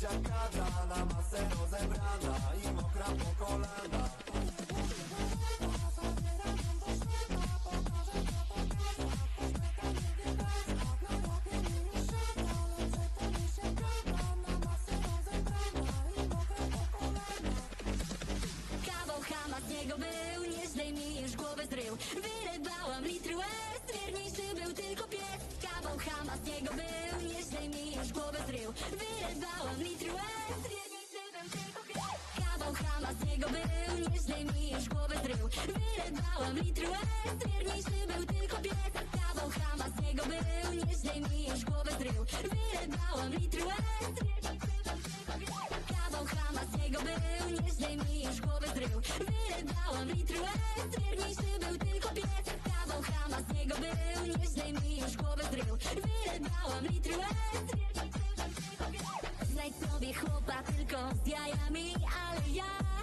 siatkada Na masę rozebrana i mokra po kolana z niego był, nieźle mi zrył Wylewałam litr łez, wierniejszy był tylko pies. Kawał hama z niego był. Już głowę zrył Wyrybałam litry łez, wierniejszy był tylko pies. Kawał chama z niego był, nieźle mi już głowę zrył Wyrybałam litry łez, Kawał chama z niego był, nieźle mi już głowę zrył Wyrybałam litry łez, wierniejszy był tylko pies. Kawał chama z niego był, nieźle mi już głowę zrył Wyrybałam litry łez, Znajdź sobie chłopa tylko z jajami, ale ja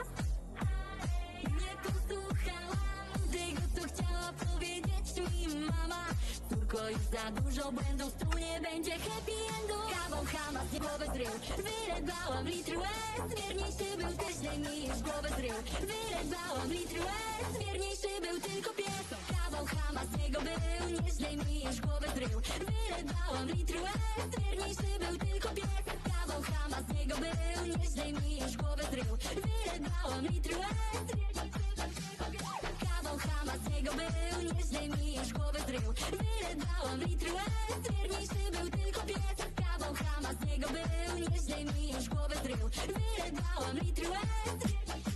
Córko, już za dużo błędów, tu nie będzie happy endu. Kawał chama z głowę zrył. Wyrybałam litry łez, wierniejszy był też już głowę zrył. Wyrybałam litry łez, wierniejszy był tylko pies. Kawał chama z niego był, nieźle mi już głowę zrył. Wyrybałam litry łez, wierniejszy był tylko pies. Kawał chama z niego był, nieźle mi już głowę zrył. Wyrybałam litry łez, wierniejszy był tylko pies niego był, nieźle mi już głowę zrył Wyrybałam litry łez, wierniejszy był tylko pies Kawał chama z niego był, nieźle mi już głowę zrył Wyrybałam litry łez, wierniejszy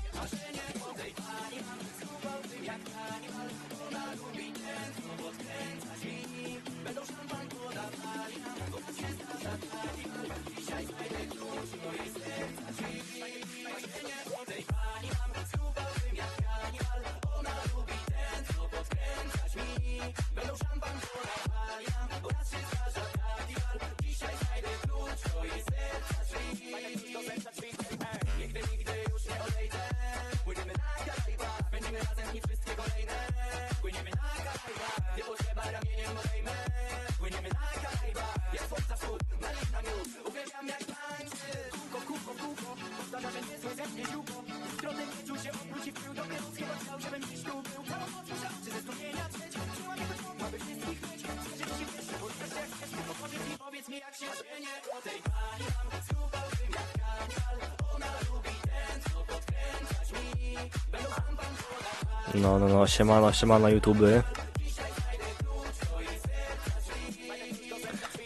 No, no, no, siemano, siemano YouTube.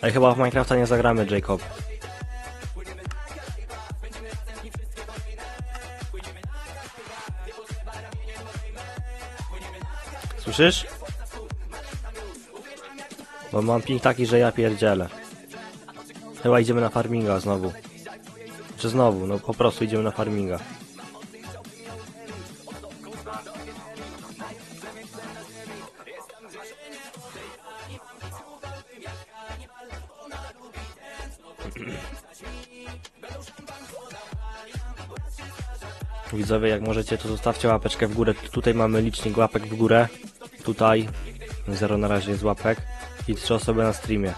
Ale chyba w Minecrafta nie zagramy, Jacob. Słyszysz? Bo mam ping taki, że ja pierdzielę. Chyba idziemy na farminga znowu. Czy znowu? No po prostu idziemy na farminga. Widzowie, jak możecie, to zostawcie łapeczkę w górę. Tutaj mamy licznik łapek w górę. Tutaj. Zero na razie jest łapek. I trzy osoby na streamie.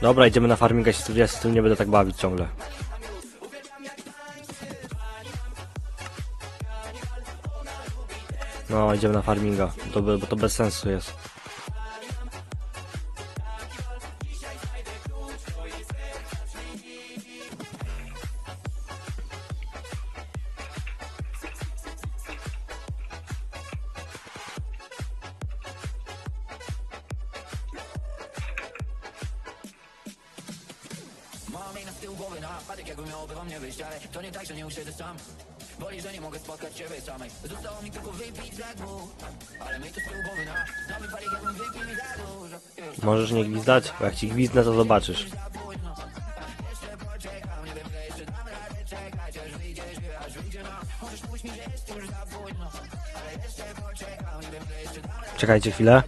Dobra, idziemy na farminga, ja się z tym nie będę tak bawić ciągle. No, idziemy na farminga, to, bo to bez sensu jest. Mam jej na z tyłu głowy. We mnie wyjść Ale to nie tak, że nie usiedzę sam. Boli, że nie mogę spotkać ciebie samej. Zostało mi tylko wypić za dwóch Ale z tyłu głowy na Na wypadek jakbym wypił za dużo. Możesz nie gwizdać, bo jak ci gwizdnę, to zobaczysz. Aż wyjdzie no. Możesz mówić mi, że jest już za późno. Ale jeszcze poczekam, nie wiem, że jeszcze radę Czekajcie chwilę.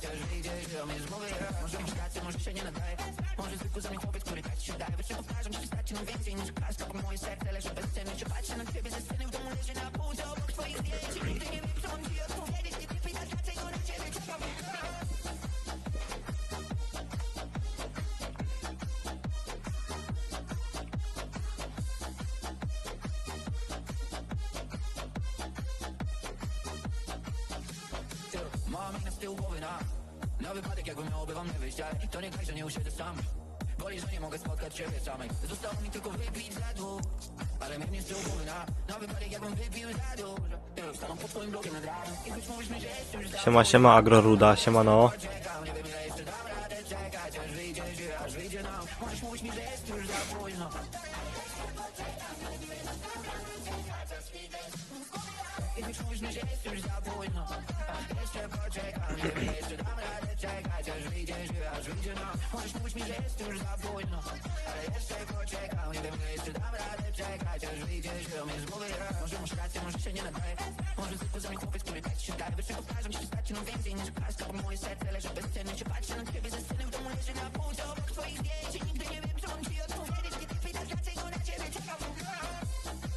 Tyłu głowy na Na wypadek jakby miałoby wam nie wyjść Ale to nie tak, że nie usiedzę sam. Boli, że nie mogę spotkać ciebie samej. Zostało mi tylko wypić za dwóch Ale mnie nie z tyłu głowy na Na wypadek jakbym wypił za dużo. Ej, Stanął pod twoim blokiem nad ranem. I choć mówisz mi, że jest już Siema, siema, agroruda, siema no. Możesz mówić mi, że jest już za późno. I choć mówisz mi, że jest już za późno Jeszcze poczekam, nie wiem jeszcze dam radę czekać Aż wyjdzie się, aż wyjdzie nam Możesz mówić mi, że jest już za późno Ale jeszcze poczekam, nie wiem jeszcze dam radę czekać Aż wyjdzie się, mnie z głowy raz Może masz rację, może się nie nadaje Może zwykły za mnie chłopiec, który tak się daje Wyższego pokażę ci wystarczy, no więcej niż klaska Bo moje serce leży bezcennie Się patrzę na ciebie ze sceny, w domu leży na półce Obok twoich zdjęć nigdy nie wiem, co mam ci odpowiedzieć Kiedy pytasz, dlaczego na ciebie czekam. Chodzi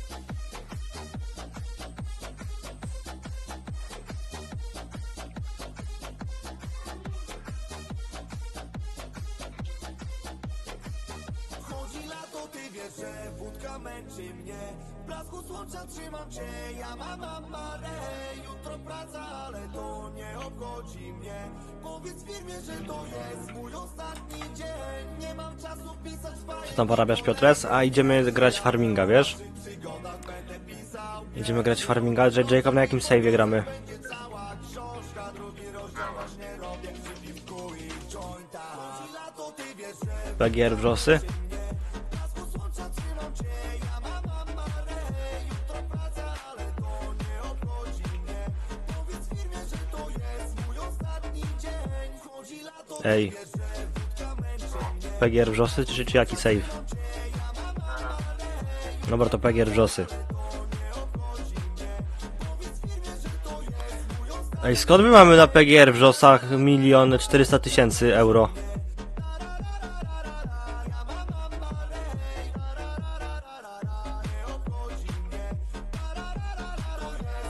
wiesz, że wódka męczy mnie W blasku słońca trzymam cię, ja mam amarę Jutro praca, ale to nie obchodzi mnie Powiedz firmie, że to jest mój ostatni dzień Nie mam czasu pisać bajek Co tam porabiasz Piotres? A idziemy grać farminga, wiesz? Idziemy grać farminga, że Jacob na jakim save'ie gramy? PGR wrzosy? Ej. PGR wrzosy czy, czy jaki save? Dobra, to PGR wrzosy. Ej, skąd my mamy na PGR wrzosach milion czterysta tysięcy euro?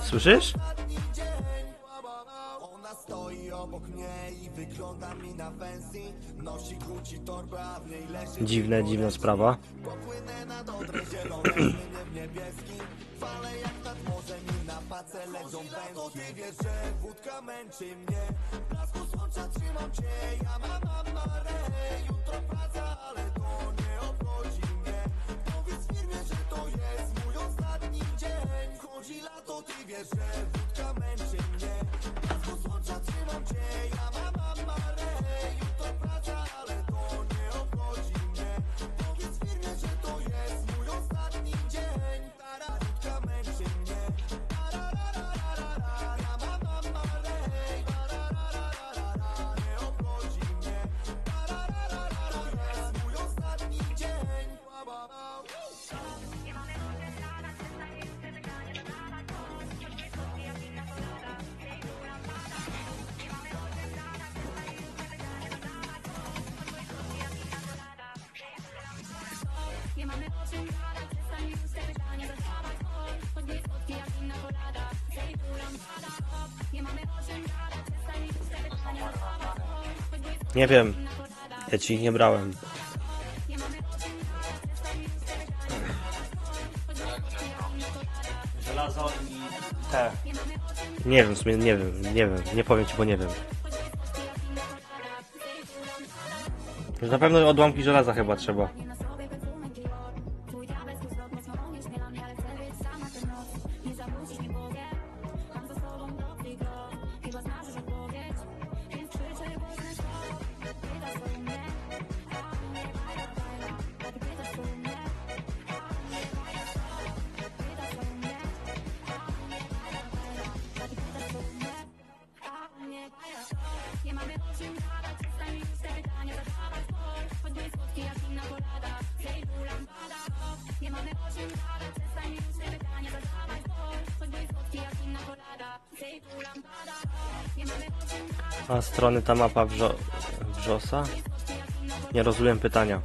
Słyszysz? Dziwne, dziwna sprawa. Popłynę jak inna kolada Tej tu lampada Hop, Nie mamy o czym gadać, przestań już te pytania Nie wiem. Ja ci ich nie brałem. Żelazo i te. Nie wiem, w sumie nie wiem, nie wiem, nie powiem ci, bo nie wiem. Na pewno odłamki żelaza chyba trzeba. A strony ta mapa wrzo wrzosa? Nie rozumiem pytania.